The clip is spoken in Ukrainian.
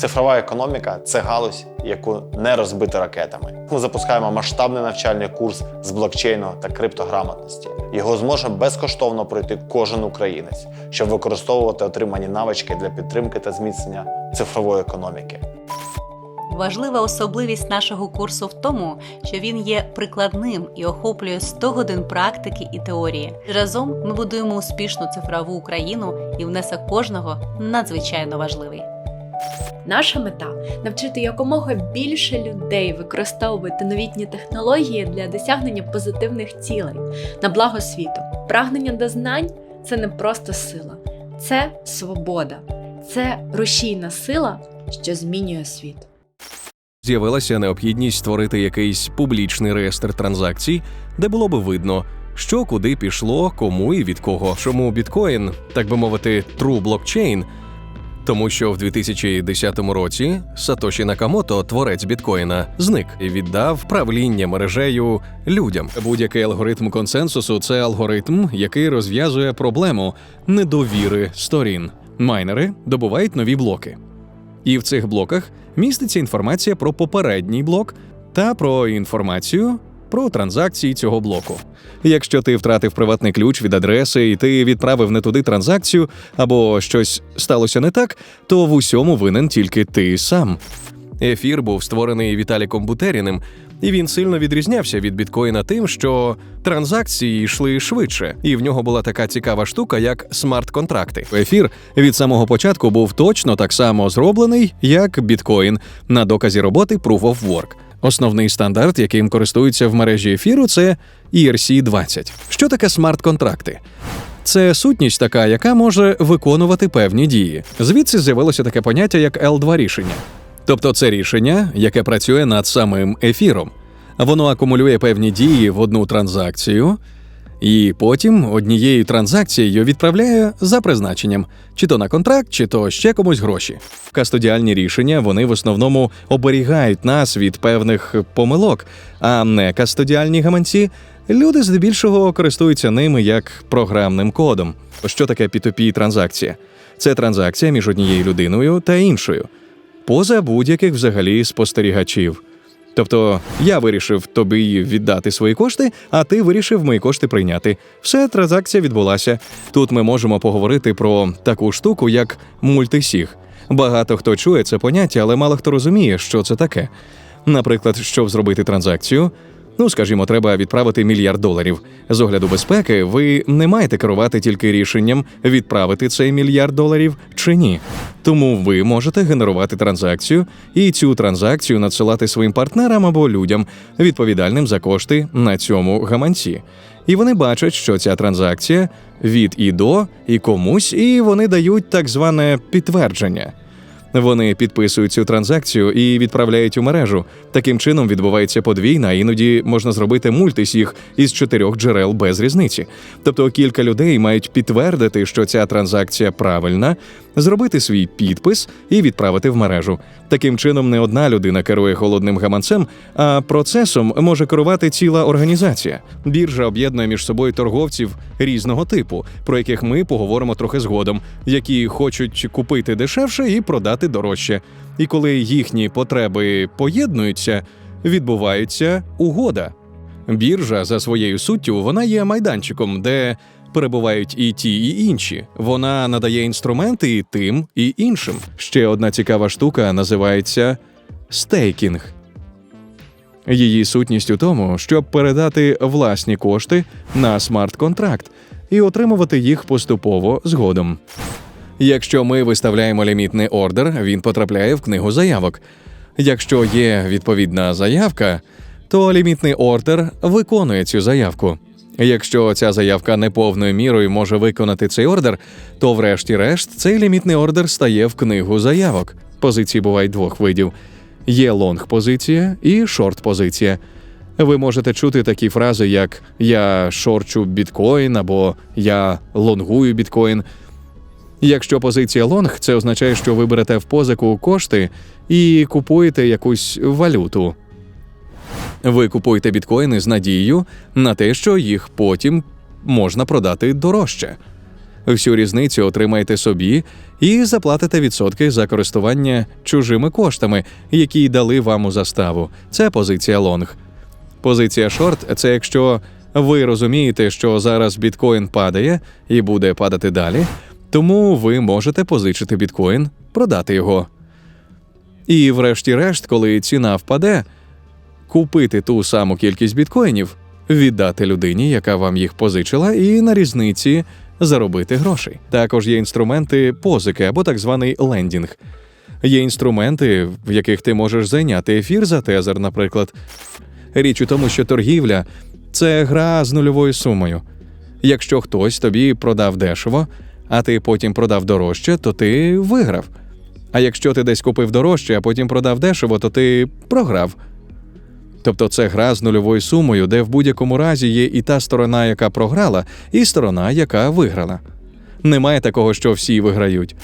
Цифрова економіка це галузь, яку не розбити ракетами. Ми запускаємо масштабний навчальний курс з блокчейну та криптограмотності. Його зможе безкоштовно пройти кожен українець, щоб використовувати отримані навички для підтримки та зміцнення цифрової економіки. Важлива особливість нашого курсу в тому, що він є прикладним і охоплює 100 годин практики і теорії. Разом ми будуємо успішну цифрову Україну, і внесок кожного надзвичайно важливий. Наша мета навчити якомога більше людей використовувати новітні технології для досягнення позитивних цілей на благо світу. Прагнення до знань це не просто сила, це свобода, це рушійна сила, що змінює світ. З'явилася необхідність створити якийсь публічний реєстр транзакцій, де було би видно, що куди пішло, кому і від кого. Чому біткоін, так би мовити, true блокчейн? Тому що в 2010 році Сатоші Накамото, творець біткоїна, зник і віддав правління мережею людям. Будь-який алгоритм консенсусу це алгоритм, який розв'язує проблему недовіри сторін. Майнери добувають нові блоки. І в цих блоках міститься інформація про попередній блок та про інформацію про транзакції цього блоку. Якщо ти втратив приватний ключ від адреси і ти відправив не туди транзакцію, або щось сталося не так, то в усьому винен тільки ти сам. Ефір був створений Віталіком Бутеріним, і він сильно відрізнявся від біткоїна тим, що транзакції йшли швидше, і в нього була така цікава штука, як смарт-контракти. Ефір від самого початку був точно так само зроблений, як біткоін на доказі роботи Proof of Work. Основний стандарт, яким користуються в мережі ефіру, це ERC-20. Що таке смарт-контракти? Це сутність така, яка може виконувати певні дії. Звідси з'явилося таке поняття як L2 рішення. Тобто це рішення, яке працює над самим ефіром. Воно акумулює певні дії в одну транзакцію, і потім однією транзакцією відправляє за призначенням, чи то на контракт, чи то ще комусь гроші. Кастодіальні рішення вони в основному оберігають нас від певних помилок, а не кастодіальні гаманці. Люди здебільшого користуються ними як програмним кодом. Що таке P2P транзакція? Це транзакція між однією людиною та іншою, поза будь-яких взагалі спостерігачів. Тобто я вирішив тобі віддати свої кошти, а ти вирішив мої кошти прийняти. Все, транзакція відбулася. Тут ми можемо поговорити про таку штуку, як мультисіг. Багато хто чує це поняття, але мало хто розуміє, що це таке. Наприклад, щоб зробити транзакцію. Ну, скажімо, треба відправити мільярд доларів. З огляду безпеки, ви не маєте керувати тільки рішенням відправити цей мільярд доларів чи ні. Тому ви можете генерувати транзакцію і цю транзакцію надсилати своїм партнерам або людям, відповідальним за кошти на цьому гаманці. І вони бачать, що ця транзакція від і до, і комусь, і вони дають так зване підтвердження. Вони підписують цю транзакцію і відправляють у мережу. Таким чином відбувається подвійна, іноді можна зробити мультисіг із чотирьох джерел без різниці. Тобто кілька людей мають підтвердити, що ця транзакція правильна, зробити свій підпис і відправити в мережу. Таким чином, не одна людина керує холодним гаманцем, а процесом може керувати ціла організація. Біржа об'єднує між собою торговців різного типу, про яких ми поговоримо трохи згодом, які хочуть купити дешевше і продати дорожче. І коли їхні потреби поєднуються, відбувається угода. Біржа за своєю суттю вона є майданчиком, де перебувають і ті, і інші. Вона надає інструменти і тим, і іншим. Ще одна цікава штука називається стейкінг. Її сутність у тому, щоб передати власні кошти на смарт-контракт і отримувати їх поступово згодом. Якщо ми виставляємо лімітний ордер, він потрапляє в книгу заявок. Якщо є відповідна заявка, то лімітний ордер виконує цю заявку. Якщо ця заявка не повною мірою може виконати цей ордер, то врешті-решт цей лімітний ордер стає в книгу заявок. Позиції бувають двох видів: є лонг-позиція і шорт-позиція. Ви можете чути такі фрази, як я шорчу біткоін або я лонгую біткоін. Якщо позиція лонг, це означає, що ви берете в позику кошти і купуєте якусь валюту. Ви купуєте біткоїни з надією на те, що їх потім можна продати дорожче. Всю різницю отримаєте собі і заплатите відсотки за користування чужими коштами, які дали вам у заставу. Це позиція лонг. Позиція шорт це якщо ви розумієте, що зараз біткоін падає і буде падати далі, тому ви можете позичити біткоін, продати його. І, врешті-решт, коли ціна впаде, купити ту саму кількість біткоїнів, віддати людині, яка вам їх позичила, і на різниці заробити грошей. Також є інструменти позики або так званий лендінг. Є інструменти, в яких ти можеш зайняти ефір за тезер, наприклад. Річ у тому, що торгівля це гра з нульовою сумою. Якщо хтось тобі продав дешево, а ти потім продав дорожче, то ти виграв. А якщо ти десь купив дорожче, а потім продав дешево, то ти програв. Тобто це гра з нульовою сумою, де в будь-якому разі є і та сторона, яка програла, і сторона, яка виграла. Немає такого, що всі виграють.